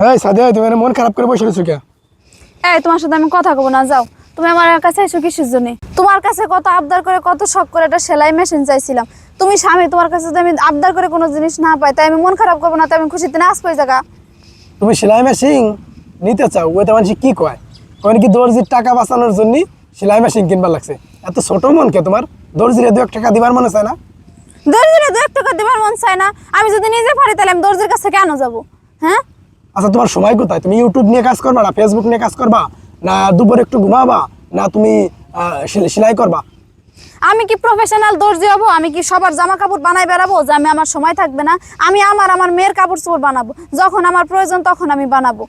এই সাদিয়া তুমি মন খারাপ করে বসে রয়েছো কে এই তোমার সাথে আমি কথা কব না যাও। তুমি আমার কাছে এসো কিসের জন্য? তোমার কাছে কত আবদার করে কত শখ করে একটা সেলাই মেশিন চাইছিলাম। তুমি স্বামী তোমার কাছে যদি আমি আবদার করে কোনো জিনিস না পাই তাই আমি মন খারাপ করব না তাই আমি খুশিতে নাচ পাই জায়গা তুমি সেলাই মেশিন নিতে চাও ওইটা মানুষ কি কয়? কয় কি দর্জির টাকা বাঁচানোর জন্য সেলাই মেশিন কিনবার লাগছে? এত ছোট মন কে তোমার? দর্জিরে দু এক টাকা দিবার মনে চায় না? দর্জিরে দু এক টাকা দেবার মন চায় না। আমি যদি নিজে পারি তাহলে আমি দর্জির কাছে কেন যাব? হ্যাঁ? আচ্ছা তোমার সময় কোথায়? তুমি ইউটিউব নিয়ে কাজ করবা না ফেসবুক নিয়ে কাজ করবা? না দুপুর একটু ঘুমাবা? না তুমি সেলাই- করবা? আমি কি প্রফেশনাল দর্জি হব? আমি কি সবার জামা কাপড় বানাই বেড়াবো যে আমি আমার সময় থাকবে না? আমি আমার আমার মেয়ের কাপড় চোপড় বানাবো। যখন আমার প্রয়োজন তখন আমি বানাবো।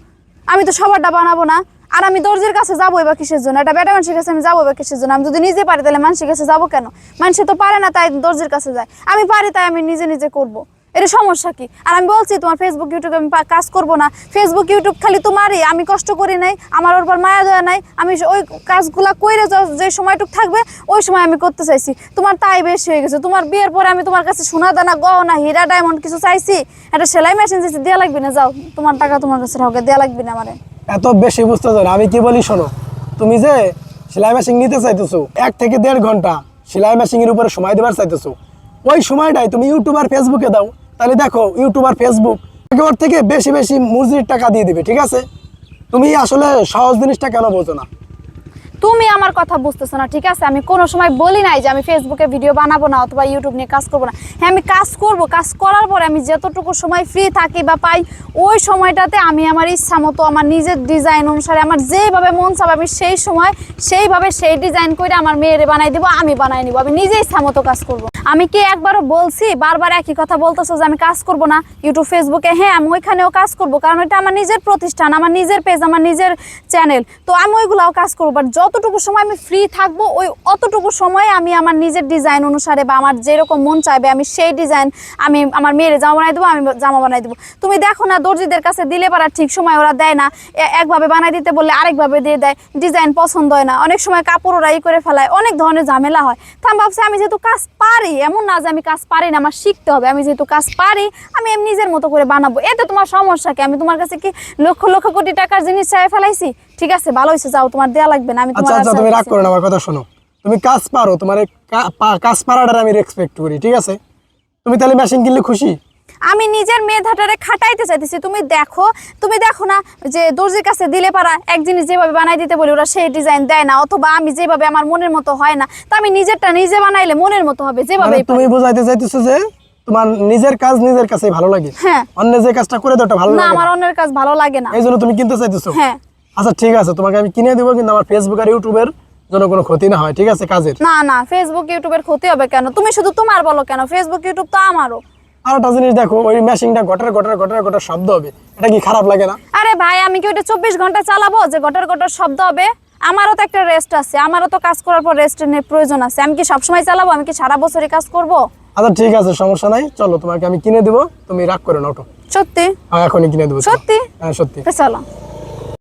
আমি তো সবারটা বানাবো না। আর আমি দর্জির কাছে যাব এবার কিসের জন্য? একটা বেটা মানুষের কাছে আমি যাব এবার কিসের জন্য? আমি যদি নিজে পারি তাহলে মানুষের কাছে যাব কেন? মানুষ তো পারে না তাই দর্জির কাছে যায়। আমি পারি তাই আমি নিজে নিজে করব। এটা সমস্যা কি? আর আমি বলছি, তোমার ফেসবুক ইউটিউবে আমি কাজ করব না। ফেসবুক ইউটিউব খালি তোমারই, আমি কষ্ট করি নাই, আমার ওর মায়া দয়া নাই, আমি ওই কাজগুলা কইরে যে সময়টুক থাকবে, ওই সময় আমি করতে চাইছি। তোমার তাই বেশি হয়ে গেছে। তোমার বিয়ের পরে আমি তোমার কাছে সোনা দানা, গহনা, হীরা ডায়মন্ড কিছু চাইছি, একটা সেলাই মেশিন চাইছি দেওয়া লাগবে না, যাও। তোমার টাকা তোমার কাছে রাখবে দেওয়া লাগবে না আমারে। এত বেশি বুঝতে না। আমি কি বলি, শোনো, তুমি যে সেলাই মেশিন নিতে চাইতেছো, এক থেকে দেড় ঘণ্টা সেলাই মেশিনের উপরে সময় দেবার চাইতেছো, ওই সময়টাই তুমি ইউটিউব আর ফেসবুকে দাও তাহলে দেখো, ইউটিউব আর ফেসবুক ওর থেকে বেশি বেশি মজুরির টাকা দিয়ে দিবে, ঠিক আছে? তুমি আসলে সহজ জিনিসটা কেন বোঝো না? তুমি আমার কথা বুঝতেছো না, ঠিক আছে? আমি কোনো সময় বলি নাই যে আমি ফেসবুকে ভিডিও বানাবো না অথবা ইউটিউব নিয়ে কাজ করব না। হ্যাঁ আমি কাজ করব, কাজ করার পরে আমি যতটুকু সময় ফ্রি থাকি বা পাই, ওই সময়টাতে আমি আমার ইচ্ছা মতো, আমার নিজের ডিজাইন অনুসারে, আমার যেভাবে মন চাবে, আমি সেই সময় সেইভাবে সেই ডিজাইন করে আমার মেয়েরে বানাই দিব, আমি বানাই নিব, আমি নিজে ইচ্ছা মতো কাজ করব। আমি কি একবারও বলছি, বারবার একই কথা বলতেছো যে আমি কাজ করব না? ইউটিউব ফেসবুকে হ্যাঁ আমি ওইখানেও কাজ করব, কারণ এটা আমার নিজের প্রতিষ্ঠান, আমার নিজের পেজ আমার নিজের চ্যানেল তো আমি ওইগুলাও কাজ করব বাট যতটুকু সময় আমি ফ্রি থাকব, ওই অতটুকু সময় আমি আমার নিজের ডিজাইন অনুসারে বা আমার যেরকম মন চাইবে, আমি সেই ডিজাইন আমি আমার মেয়ের জামা বানাই দেবো, আমি জামা বানাই দেবো। তুমি দেখো না, দর্জিদের কাছে দিলে পারা ঠিক সময় ওরা দেয় না। একভাবে বানাই দিতে বললে আরেকভাবে দিয়ে দেয়। ডিজাইন পছন্দ হয় না। অনেক সময় কাপড় ওরা ই করে ফেলায়। অনেক ধরনের ঝামেলা হয়। তা আমি ভাবছি, আমি যেহেতু কাজ পারি, এমন না যে আমি কাজ পারি না, আমার শিখতে হবে। আমি যেহেতু কাজ পারি, আমি এমনি নিজের মতো করে বানাবো। এতে তোমার সমস্যা কি? আমি তোমার কাছে কি লক্ষ লক্ষ কোটি টাকার জিনিস চাই ফেলাইছি? ঠিক আছে, ভালো হয়েছে যাও, তোমার দেয়া লাগবে না। আমি আচ্ছা আচ্ছা তুমি রাগ করো না আমার কথা শোনো। তুমি কাজ পারো তোমার কাজ পারাটার আমি রেসপেক্ট করি ঠিক আছে? তুমি তাহলে মেশিন কিনলে খুশি? আমি নিজের মেধাটারে খাটাইতে চাইতেছি তুমি দেখো তুমি দেখো না যে দর্জির কাছে দিলে পারা এক জিনিস যেভাবে বানাই দিতে বলি ওরা সেই ডিজাইন দেয় না অথবা আমি যেভাবে আমার মনের মতো হয় না তো আমি নিজেরটা নিজে বানাইলে মনের মতো হবে যেভাবে মানে তুমি বোঝাইতে চাইতেছো যে তোমার নিজের কাজ নিজের কাছে ভালো লাগে? হ্যাঁ। অন্য যে কাজটা করে দেওয়াটা ভালো না আমার অন্যের কাজ ভালো লাগে না। এই জন্য তুমি কিনতে চাইতেছো? হ্যাঁ। আচ্ছা ঠিক আছে তোমাকে আমি কিনে দেবো কিন্তু আমার ফেসবুক আর ইউটিউবের জন্য কোনো ক্ষতি না হয় ঠিক আছে কাজের? না না ফেসবুক ইউটিউবের ক্ষতি হবে কেন? তুমি শুধু তোমার বলো কেন? ফেসবুক ইউটিউব তো আমারও। আর একটা জিনিস দেখো ওই মেশিনটা গটার গটার গটার গটার শব্দ হবে। এটা কি খারাপ লাগে না? আরে ভাই আমি কি ওটা চব্বিশ ঘণ্টা চালাবো যে গটার গটার শব্দ হবে? আমারও তো একটা রেস্ট আছে। আমারও তো কাজ করার পর রেস্টের প্রয়োজন আছে। আমি কি সবসময় চালাবো? আমি কি সারা বছরই কাজ করব? আচ্ছা ঠিক আছে সমস্যা নাই। চলো তোমাকে আমি কিনে দেবো। তুমি রাগ করে না ওঠো। সত্যি? হ্যাঁ এখনই কিনে দেবো। সত্যি? হ্যাঁ সত্যি। চলো।